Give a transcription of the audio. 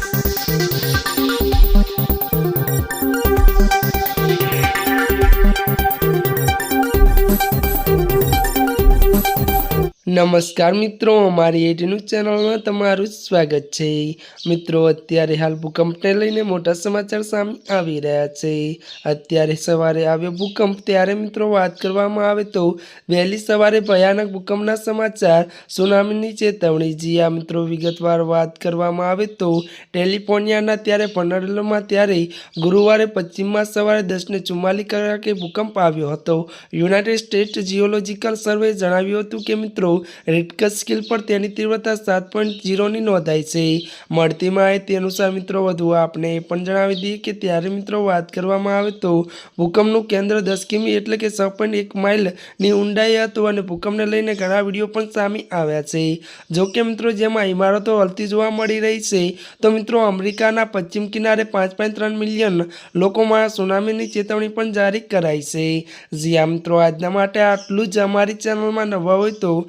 Thank નમસ્કાર મિત્રો, અમારી એટીનું ચેનલમાં તમારું સ્વાગત છે. મિત્રો, અત્યારે હાલ ભૂકંપને લઈને મોટા સમાચાર સામે આવી રહ્યા છે. અત્યારે સવારે આવ્યો ભૂકંપ, ત્યારે મિત્રો વાત કરવામાં આવે તો વહેલી સવારે ભયાનક ભૂકંપના સમાચાર, સુનામીની ચેતવણી. જી આ મિત્રો, વિગતવાર વાત કરવામાં આવે તો ટેલિફોનિયાના ત્યારે પનરલોમાં ત્યારે ગુરુવારે પશ્ચિમમાં સવારે દસને ચુમ્માલીસ કલાકે ભૂકંપ આવ્યો હતો. યુનાઇટેડ સ્ટેટ જીઓલોજીકલ સર્વે જણાવ્યું હતું કે મિત્રો રેડકસ સ્કેલ પર તેની તીવ્રતા સાત પોઈન્ટ ઝીરોની નોંધાઈ છે. મળતી માહિતી અનુસાર મિત્રો, વધુ આપણે એ પણ જણાવી દઈએ કે ત્યારે મિત્રો વાત કરવામાં આવે તો ભૂકંપનું કેન્દ્ર દસ કિમી એટલે કે છ પોઈન્ટ એક માઇલની ઊંડાઈ હતું અને ભૂકંપને લઈને ઘણા વીડિયો પણ સામે આવ્યા છે. જોકે મિત્રો, જેમાં ઇમારતો હલતી જોવા મળી રહી છે, તો મિત્રો અમેરિકાના પશ્ચિમ કિનારે પાંચ પોઈન્ટ ત્રણ મિલિયન લોકોમાં સુનામીની ચેતવણી પણ જારી કરાઈ છે. જ્યાં મિત્રો, આજના માટે આટલું જ. અમારી ચેનલમાં નવા હોય તો